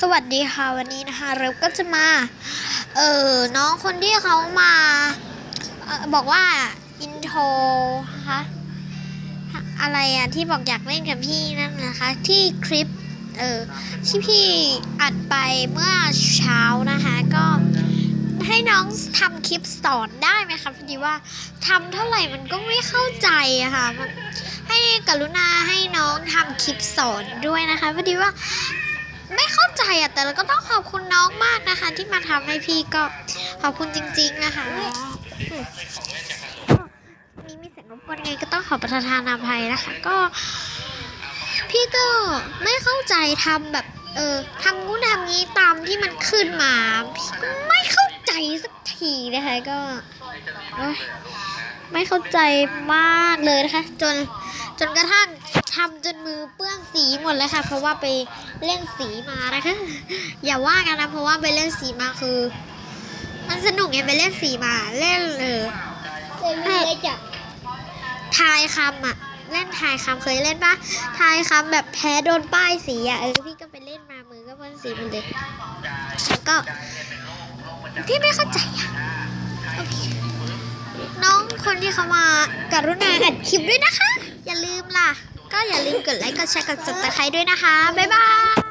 สวัสดีค่ะวันนี้นะคะเราก็จะมา เออน้องคนที่เขามาออบอกว่าอินโทรนะคะอะไรอะที่บอกอยากเล่นกับพี่นั่นนะคะ ที่คลิปเออที่พี่อัดไปเมื่อเช้านะคะ ก็ให้น้องทำคลิปสอนได้ไหมคะพอดีว่าทำเท่าไหร่มันก็ไม่เข้าใจอะค่ะให้กรุณาให้น้องทำคลิปสอนด้วยนะคะพอดีว่า ไม่เข้าใจอะแต่เราก็ต้องขอบคุณน้องมากนะคะ ที่มาทำให้พี่ก็ขอบคุณจริง ๆนะคะมีมีเสียงรบกวนไงก็ต้องขอประทานอภัยนะคะ ก็ พี่ก็ไม่เข้าใจทำแบบ เออทำงู้นทำนี้ตามที่มันขึ้นมาพี่ก็ไม่เข้าใจสักทีนะคะก็ไม่เข้าใจมากเลยนะคะ จน จนกระทั่งทำจนมือเปื้อนสีหมดเลยค่ะ เพราะว่าไปเล่นสีมานะคะ อย่าว่ากันนะเพราะว่าไปเล่นสีมาคือ มันสนุกไงไปเล่นสีมาเล่นเออเลยจ้ะทายคำอะเล่นทายคำเคยเล่นปะทายคำแบบแพ้โดนป้ายสีอะเออพี่ก็ไปเล่นมามือก็เปื้อนสีหมดเลยแล้วก็พี่ไม่เข้าใจอะโอเคน้องคนที่เขามาการุณาอัดคลิปด้วยนะคะ อย่าลืมล่ะ ก็อย่าลืมกดไลค์กดแชร์กดติดตามด้วยนะคะ บ๊ายบาย